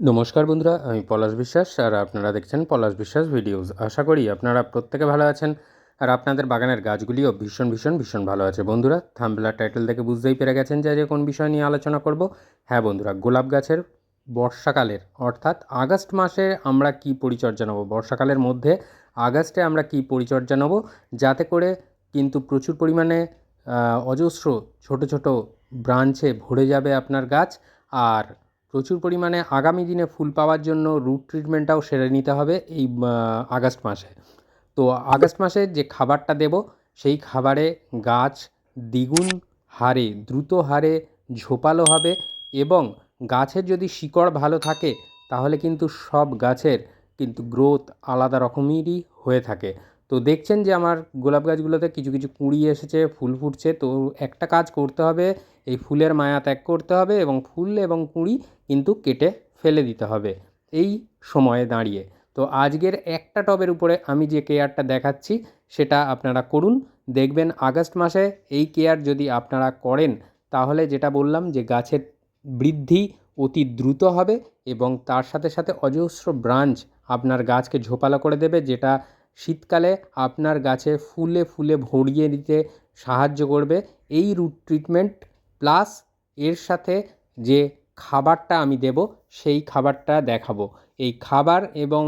নমস্কার বন্ধুরা, আমি পলাশ বিশ্বাস আর আপনারা দেখছেন পলাশ বিশ্বাস ভিডিওস। আশা করি আপনারা প্রত্যেকে ভালো আছেন আর আপনাদের বাগানের গাছগুলিও ভীষণ ভীষণ ভীষণ ভালো আছে। বন্ধুরা থাম্বলার টাইটেল দেখে বুঝতেই পেরে গেছেন যে কোন বিষয় নিয়ে আলোচনা করব। হ্যাঁ বন্ধুরা, গোলাপ গাছের বর্ষাকালের অর্থাৎ আগস্ট মাসে আমরা কি পরিচর্যা নেব? বর্ষাকালের মধ্যে আগস্টে আমরা কি পরিচর্যা নেব? যাতে করে কিন্তু প্রচুর পরিমাণে অজস্র ছোট ছোট ব্রাঞ্চে ভরে যাবে আপনার গাছ আর প্রচুর পরিমাণে আগামী দিনে ফুল পাওয়ার জন্য রুট ট্রিটমেন্টটাও সেরে নিতে হবে এই আগস্ট মাসে। তো আগস্ট মাসে যে খাবারটা দেব, সেই খাবারে গাছ দ্বিগুণ হারে, দ্রুত হারে ঝোপালো হবে এবং গাছের যদি শিকড় ভালো থাকে, তাহলে কিন্তু সব গাছের কিন্তু গ্রোথ আলাদা রকমেরই হয়ে থাকে। তো দেখছেন যে আমার গোলাপ গাছগুলোতে কিছু কিছু কুঁড়ি এসেছে, ফুল ফুটছে। তো একটা কাজ করতে হবে, এই ফুলের মায়া ত্যাগ করতে হবে এবং ফুল এবং কুঁড়ি কিন্তু কেটে ফেলে দিতে হবে এই সময়ে দাঁড়িয়ে। তো আজকের একটা টবের উপরে আমি যে কেয়ারটা দেখাচ্ছি, সেটা আপনারা করুন। দেখবেন আগস্ট মাসে এই কেয়ার যদি আপনারা করেন, তাহলে যেটা বললাম যে গাছের বৃদ্ধি অতি দ্রুত হবে এবং তার সাথে সাথে অজস্র ব্রাঞ্চ আপনার গাছকে ঝোপালো করে দেবে, যেটা শীতকালে আপনার গাছে ফুলে ফুলে ভরিয়ে দিতে সাহায্য করবে। এই রুট ট্রিটমেন্ট প্লাস এর সাথে যে খাবারটা আমি দেব, সেই খাবারটা দেখাবো। এই খাবার এবং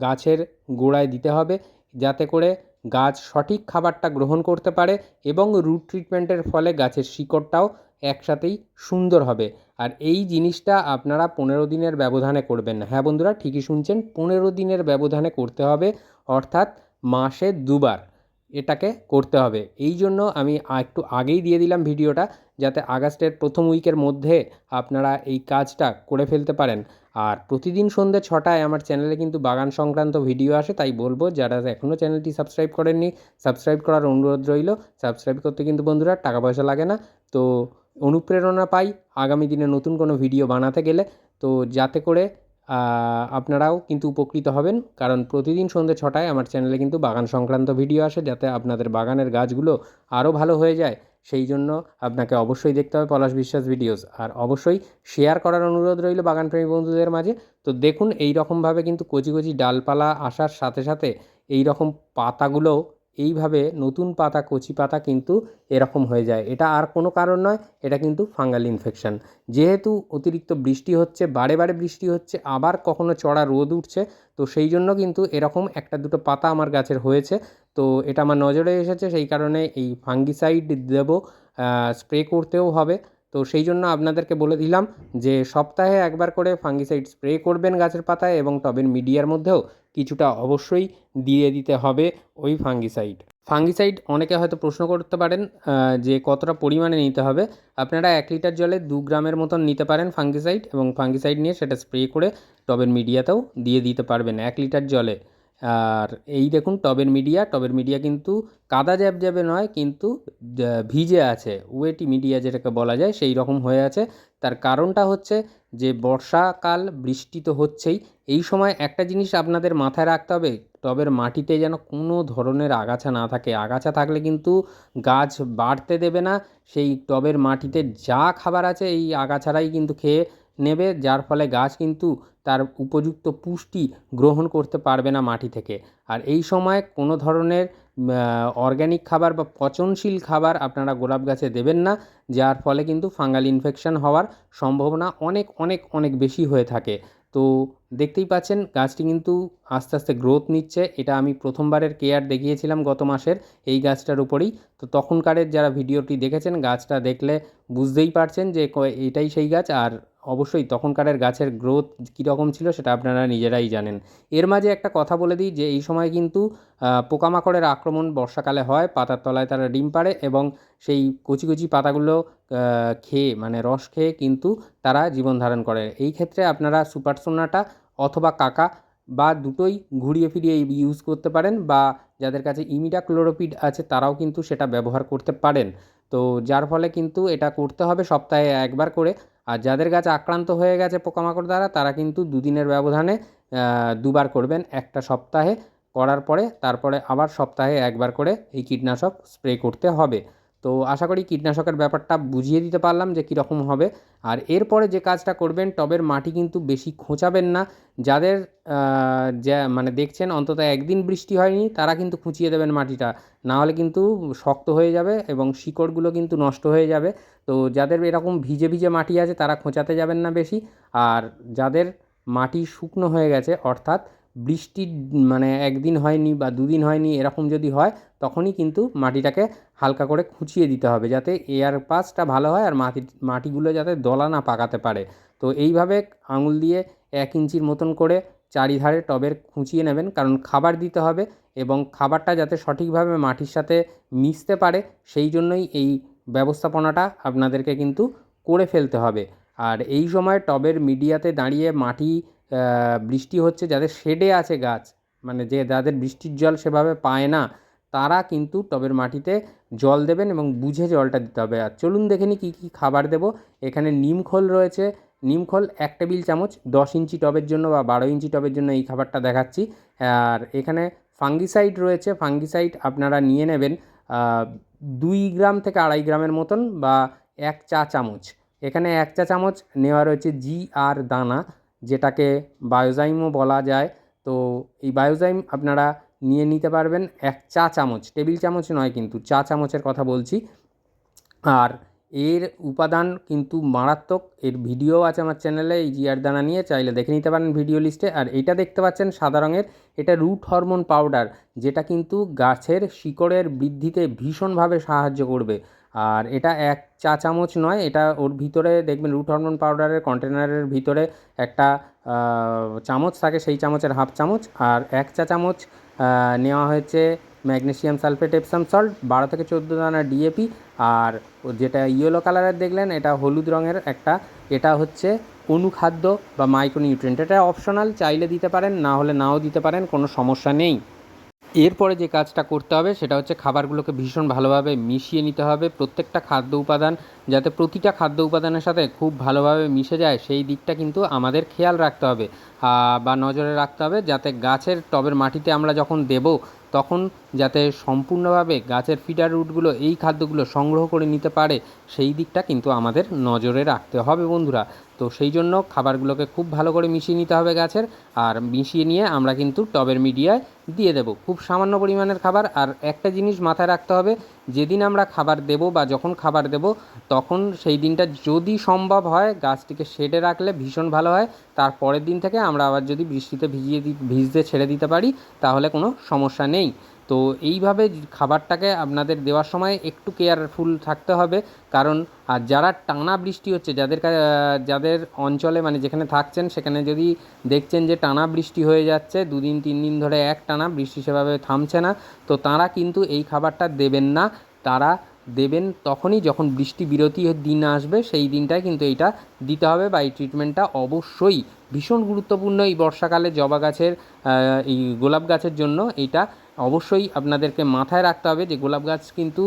গাছের গোড়ায় দিতে হবে যাতে করে গাছ সঠিক খাবারটা গ্রহণ করতে পারে এবং রুট ট্রিটমেন্টের ফলে গাছের শিকড়টাও একসাথেই সুন্দর হবে। আর এই জিনিসটা আপনারা পনেরো দিনের ব্যবধানে করবেন না। হ্যাঁ বন্ধুরা, ঠিকই শুনছেন, পনেরো দিনের ব্যবধানে করতে হবে, অর্থাৎ মাসে দুবার এটাকে করতে হবে। এই জন্য আমি একটু আগেই দিয়ে দিলাম ভিডিওটা, যাতে আগস্টের প্রথম উইকের মধ্যে আপনারা এই কাজটা করে ফেলতে পারেন। আর প্রতিদিন সন্ধ্যে ছটায় আমার চ্যানেলে কিন্তু বাগান সংক্রান্ত ভিডিও আসে, তাই বলব, যারা এখনও চ্যানেলটি সাবস্ক্রাইব করেননি, সাবস্ক্রাইব করার অনুরোধ রইল। সাবস্ক্রাইব করতে কিন্তু বন্ধুরা টাকা পয়সা লাগে না। তো অনুপ্রেরণা পাই। আগামী দিনে নতুন কোনো ভিডিও বানাতে গেলে তো যাতে করে আপনারাও কিন্তু উপকৃত হবেন। কারণ প্রতিদিন সন্ধ্যে ছটায় আমার চ্যানেলে কিন্তু বাগান সংক্রান্ত ভিডিও আসে, যাতে আপনাদের বাগানের গাছগুলো আরও ভালো হয়ে যায়। সেই জন্য আপনাকে অবশ্যই দেখতে হবে পলাশ বিশ্বাস ভিডিওস। আর অবশ্যই শেয়ার করার অনুরোধ রইল বাগানপ্রেমী বন্ধুদের মাঝে। তো দেখুন এই রকমভাবে কিন্তু কচি কচি ডালপালা আসার সাথে সাথে এই রকম পাতাগুলো এইভাবে নতুন পাতা, কচি পাতা কিন্তু এরকম হয়ে যায়। এটা আর কোনো কারণ নয়, এটা কিন্তু ফাঙ্গাল ইনফেকশন। যেহেতু অতিরিক্ত বৃষ্টি হচ্ছে, বারে বারে বৃষ্টি হচ্ছে, আবার কখনো চড়া রোদ উঠছে, তো সেই জন্য কিন্তু এরকম একটা দুটো পাতা আমার গাছের হয়েছে। তো এটা আমার নজরে এসেছে, সেই কারণে এই ফাঙ্গিসাইড দেব স্প্রে করতেও হবে। তো সেই জন্য আপনাদেরকে বলে দিলাম যে সপ্তাহে একবার করে ফাঙ্গিসাইড স্প্রে করবেন গাছের পাতায় এবং টবের মিডিয়ার মধ্যেও কিছুটা অবশ্যই দিয়ে দিতে হবে ওই ফাঙ্গিসাইড। ফাঙ্গিসাইড অনেকে হয়তো প্রশ্ন করতে পারেন যে কতটা পরিমাণে নিতে হবে। আপনারা এক লিটার জলে দু গ্রামের মতন নিতে পারেন ফাঙ্গিসাইড এবং ফাঙ্গিসাইড নিয়ে সেটা স্প্রে করে টবের মিডিয়াতেও দিয়ে দিতে পারবেন এক লিটার জলে। আর এই দেখুন টবের মিডিয়া টবের মিডিয়া কিন্তু কাদা জ্যাব জ্যাবে নয়, কিন্তু ভিজে আছে, ওয়েটি মিডিয়া যেটাকে বলা যায়, সেই রকম হয়ে আছে। তার কারণটা হচ্ছে যে বর্ষাকাল, বৃষ্টি তো হচ্ছেই। এই সময় একটা জিনিস আপনাদের মাথায় রাখতে হবে, টবের মাটিতে যেন কোনো ধরনের আগাছা না থাকে। আগাছা থাকলে কিন্তু গাছ বাড়তে দেবে না। সেই টবের মাটিতে যা খাবার আছে, এই আগাছারাই কিন্তু খেয়ে নেবে, যার ফলে গাছ কিন্তু তার উপযুক্ত পুষ্টি গ্রহণ করতে পারবে না মাটি থেকে। আর এই সময় কোনো ধরনের অর্গ্যানিক খাবার বা পচনশীল খাবার আপনারা গোলাপ গাছে দেবেন না, যার ফলে কিন্তু ফাঙ্গাল ইনফেকশন হওয়ার সম্ভাবনা অনেক অনেক অনেক বেশি হয়ে থাকে। তো দেখতেই পাচ্ছেন, গাছটি কিন্তু আস্তে আস্তে গ্রোথ নিচ্ছে। এটা আমি প্রথমবারের কেয়ার দেখিয়েছিলাম গত মাসের এই গাছটার উপরেই। তো তখনকারের যারা ভিডিওটি দেখেছেন, গাছটা দেখলে বুঝতেই পারছেন যে এটাই সেই গাছ। আর অবশ্যই তখনকারের গাছের গ্রোথ কীরকম ছিল সেটা আপনারা নিজেরাই জানেন। এর মাঝে একটা কথা বলে দিই যে, এই সময় কিন্তু পোকামাকড়ের আক্রমণ বর্ষাকালে হয়, পাতার তলায় তারা ডিম পাড়ে এবং সেই কচি কচি পাতাগুলো খেয়ে মানে রস খেয়ে কিন্তু তারা জীবন ধারণ করে। এই ক্ষেত্রে আপনারা সুপারসোনাটা অথবা কাকা বা দুটোই ঘুরিয়ে ফিরিয়ে ইউজ করতে পারেন বা যাদের কাছে ইমিডা ক্লোরোপিড আছে তারাও কিন্তু সেটা ব্যবহার করতে পারেন। তো যার ফলে কিন্তু এটা করতে হবে সপ্তাহে একবার করে। আর যাদের গাছ আক্রান্ত হয়ে গেছে পোকামাকড় দ্বারা, তারা কিন্তু দুদিনের ব্যবধানে দুবার করবেন, একটা সপ্তাহে করার পরে, তারপরে আবার সপ্তাহে একবার করে এই কীটনাশক স্প্রে করতে হবে। তো আশা করি কীটনাশকের ব্যাপারটা বুঝিয়ে দিতে পারলাম যে কীরকম হবে। আর এরপরে যে কাজটা করবেন, টবের মাটি কিন্তু বেশি খোঁচাবেন না। যাদের যা মানে দেখছেন অন্তত একদিন বৃষ্টি হয়নি, তারা কিন্তু খুঁচিয়ে দেবেন মাটিটা। না হলে কিন্তু শক্ত হয়ে যাবে এবং শিকড়গুলো কিন্তু নষ্ট হয়ে যাবে। তো যাদের এরকম ভিজে ভিজে মাটি আছে, তারা খোঁচাতে যাবেন না বেশি। আর যাদের মাটি শুকনো হয়ে গেছে, অর্থাৎ বৃষ্টির মানে একদিন হয়নি বা দুদিন হয়নি এরকম যদি হয়, তখনই কিন্তু মাটিটাকে হালকা করে খুঁচিয়ে দিতে হবে যাতে এয়ার পাসটা ভালো হয় আর মাটি, মাটিগুলো যাতে দলা না পাকাতে পারে। তো এইভাবে আঙুল দিয়ে এক ইঞ্চির মতন করে চারিধারে টবের খুঁচিয়ে নেবেন, কারণ খাবার দিতে হবে এবং খাবারটা যাতে সঠিকভাবে মাটির সাথে মিশতে পারে, সেই জন্যই এই ব্যবস্থাপনাটা আপনাদেরকে কিন্তু করে ফেলতে হবে। আর এই সময় টবের মিডিয়াতে দাঁড়িয়ে মাটি বৃষ্টি হচ্ছে, যাদের শেডে আছে গাছ মানে যে যাদের বৃষ্টির জল সেভাবে পায় না, তারা কিন্তু টবের মাটিতে জল দেবেন এবং বুঝে জলটা দিতে হবে। আর চলুন দেখে নিই কী কী খাবার দেবো। এখানে নিমখোল রয়েছে। নিমখোল এক টেবিল চামচ, দশ ইঞ্চি টবের জন্য বা বারো ইঞ্চি টবের জন্য এই খাবারটা দেখাচ্ছি। আর এখানে ফাঙ্গিসাইড রয়েছে। ফাঙ্গিসাইড আপনারা নিয়ে নেবেন দুই গ্রাম থেকে আড়াই গ্রামের মতন বা এক চা চামচ। এখানে এক চা চামচ নেওয়া রয়েছে জি আর দানা। যেটাকে বায়োজাইমও বলা যায়। তো এই বায়োজাইম আপনারা নিয়ে নিতে পারবেন এক চা চামচ, টেবিল চামচ নয় কিন্তু, চা চামচের কথা বলছি। আর এর উপাদান কিন্তু মারাত্মক, এর ভিডিও আছে আমার চ্যানেলে, এই জিয়ার দানা নিয়ে, চাইলে দেখে নিতে পারেন ভিডিও লিস্টে। আর এটা দেখতে পাচ্ছেন সাদা রঙের, এটা রুট হরমোন পাউডার, যেটা কিন্তু গাছের শিকড়ের বৃদ্ধিতে ভীষণভাবে সাহায্য করবে। আর এটা এক চা চামচ নয়, এটা ওর ভিতরে দেখবেন রুট হরমোন পাউডারের কন্টেনারের ভিতরে একটা চামচ থাকে, সেই চামচের হাফ চামচ আর এক চা চামচ নেওয়া হয়েছে ম্যাগনেসিয়াম সালফেট এপসাম সল্ট বারো থেকে চোদ্দ দানা ডিএপি আর যেটা ইয়েলো কালারের দেখলেন, এটা হলুদ রঙের একটা, এটা হচ্ছে অনুখাদ্য বা মাইক্রোনিউট্রিয়েন্ট এটা অপশনাল চাইলে দিতে পারেন, না হলে নাও দিতে পারেন, কোনো সমস্যা নেই। এরপরে যে কাজটা করতে হবে সেটা হচ্ছে খাবারগুলোকে ভীষণ ভালোভাবে মিশিয়ে নিতে হবে। প্রত্যেকটা খাদ্য উপাদান যাতে প্রতিটা খাদ্য উপাদানের সাথে খুব ভালোভাবে মিশে যায়, সেই দিকটা কিন্তু আমাদের খেয়াল রাখতে হবে। বা নজরে রাখতে হবে যাতে গাছের টবের মাটিতে আমরা যখন দেব, তখন যাতে সম্পূর্ণভাবে গাছের ফিডার রুটগুলো, এই খাদ্যগুলো সংগ্রহ করে নিতে পারে, সেই দিকটা কিন্তু আমাদের নজরে রাখতে হবে বন্ধুরা। তো সেই জন্য খাবারগুলোকে খুব ভালো করে মিশিয়ে নিতে হবে গাছের, আর মিশিয়ে নিয়ে আমরা কিন্তু টবের মিডিয়ায় দিয়ে দেবো। খুব সামান্য পরিমাণের খাবার, আর একটা জিনিস মাথায় রাখতে হবে, যেদিন আমরা খাবার দেব বা যখন খাবার দেব, তখন সেই দিনটা যদি সম্ভব হয়, গাছটিকে শেডে রাখলে ভীষণ ভালো হয়, তার পরের দিন থেকে আমরা আবার যদি বৃষ্টিতে ভিজিয়ে ভিজতে ছেড়ে দিতে পারি, তাহলে কোনো সমস্যা নেই। তো এইভাবে খাবারটাকে আপনাদের দেওয়ার সময় একটু কেয়ারফুল থাকতে হবে। কারণ আর যারা টানা বৃষ্টি হচ্ছে, যাদের যাদের অঞ্চলে মানে যেখানে থাকছেন, সেখানে যদি দেখছেন যে টানা বৃষ্টি হয়ে যাচ্ছে, দুদিন, তিন দিন ধরে এক টানা, বৃষ্টি সেভাবে থামছে না, তো তারা কিন্তু এই খাবারটা দেবেন না। তারা দেবেন তখনই যখন বৃষ্টি বিরতির দিন আসবে, সেই দিনটায় কিন্তু এইটা দিতে হবে বা এই ট্রিটমেন্টটা অবশ্যই। ভীষণ গুরুত্বপূর্ণ এই বর্ষাকালে জবা গাছের এই গোলাপ গাছের জন্য এইটা অবশ্যই আপনাদেরকে মাথায় রাখতে হবে যে গোলাপ গাছ কিন্তু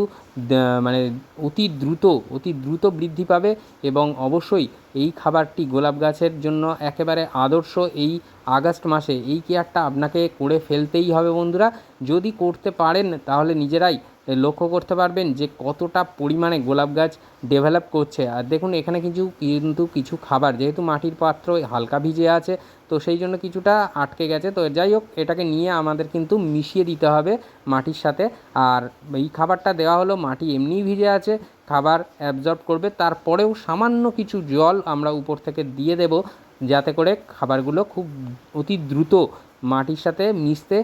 মানে অতি দ্রুত অতি দ্রুত বৃদ্ধি পাবে এবং অবশ্যই এই খাবারটি গোলাপ গাছের জন্য একেবারে আদর্শ এই আগস্ট মাসে। এই কেয়ারটা আপনাকে করে ফেলতেই হবে বন্ধুরা। যদি করতে পারেন তাহলে নিজেরাই লক্ষ্য করতে পারবেন যে কতটা পরিমাণে গোলাপ গাছ ডেভেলপ করছে। আর দেখুন, এখানে কিছু কিন্তু কিছু খাবার, যেহেতু মাটির পাত্র হালকা ভিজে আছে, তো সেই জন্য কিছুটা আটকে গেছে। তো যাই হোক, এটাকে নিয়ে আমাদের কিন্তু মিশিয়ে দিতে হবে মাটির সাথে। আর এই খাবারটা দেওয়া হলো, মাটি এমনিই ভিজে আছে, খাবার অ্যাবজর্ব করবে। তারপরেও সামান্য কিছু জল আমরা উপর থেকে দিয়ে দেব, যাতে করে খাবারগুলো খুব অতি দ্রুত মাটির সাথে মিশতে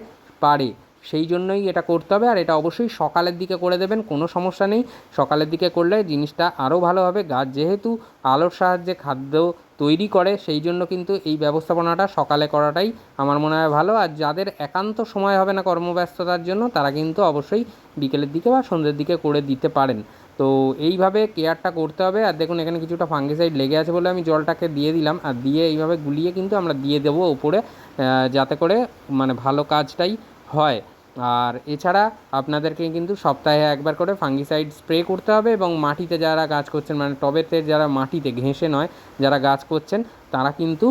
পারে। সেই জন্যই এটা করতে হবে আর এটা অবশ্যই সকালের দিকে করে দেবেন, কোনো সমস্যা নেই। সকালের দিকে করলে জিনিসটা আরও ভালো হবে। গাছ যেহেতু আলোর সাহায্যে খাদ্য তৈরি করে, সেই জন্য কিন্তু এই ব্যবস্থাপনাটা সকালে করাটাই আমার মনে হয় ভালো। আর যাদের একান্ত সময় হবে না কর্মব্যস্ততার জন্য, তারা কিন্তু অবশ্যই বিকেলের দিকে বা সন্ধ্যের দিকে করে দিতে পারেন। তো এইভাবে কেয়ারটা করতে হবে। আর দেখুন, এখানে কিছুটা ফাঙ্গিসাইড লেগে আছে বলে আমি জলটাকে দিয়ে দিলাম। আর দিয়ে এইভাবে গুলিয়ে কিন্তু আমরা দিয়ে দেবো ওপরে যাতে করে মানে ভালো কাজটাই হয়। আর এছাড়া আপনাদেরকে কিন্তু সপ্তাহে একবার করে ফাঙ্গিসাইড স্প্রে করতে হবে এবং মাটিতে যারা গাছ করছেন মানে টবেতে যারা মাটিতে ঘেঁষে নয়, যারা গাছ করছেন, তারা কিন্তু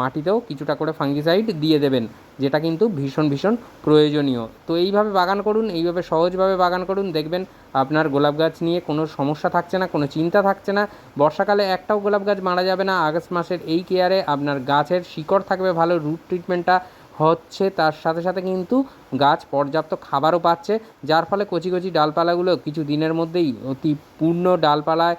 মাটিতেও কিছুটা করে ফাঙ্গিসাইড দিয়ে দেবেন, যেটা কিন্তু ভীষণ ভীষণ প্রয়োজনীয়। তো এইভাবে বাগান করুন, এইভাবে সহজভাবে বাগান করুন, দেখবেন আপনার গোলাপ গাছ নিয়ে কোনো সমস্যা থাকছে না, কোনো চিন্তা থাকছে না। বর্ষাকালে একটাও গোলাপ গাছ মারা যাবে না, আগস্ট মাসের এই কেয়ারে আপনার গাছের শিকড় থাকবে ভালো, রুট ট্রিটমেন্টটা হচ্ছে তার সাথে সাথে কিন্তু গাছ পর্যাপ্ত খাবারও পাচ্ছে, যার ফলে কচি কচি ডালপালাগুলো কিছু দিনের মধ্যেই অতি পূর্ণ ডালপালায়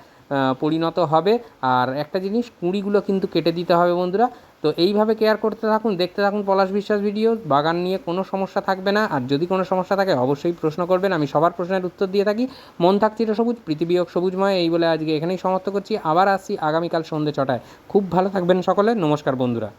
পরিণত হবে। আর একটা জিনিস, কুঁড়িগুলো কিন্তু কেটে দিতে হবে বন্ধুরা। তো এইভাবে কেয়ার করতে থাকুন, দেখতে থাকুন পলাশ বিশ্বাস ভিডিও বাগান নিয়ে কোনো সমস্যা থাকবে না। আর যদি কোনো সমস্যা থাকে, অবশ্যই প্রশ্ন করবেন। আমি সবার প্রশ্নের উত্তর দিয়ে থাকি। মন থাক চিরসবুজ পৃথিবীও সবুজময়। এই বলে আজকে এখানেই সমাপ্ত করছি। আবার আসছি আগামীকাল সন্ধ্যে ছটায়। খুব ভালো থাকবেন সকলে। নমস্কার বন্ধুরা।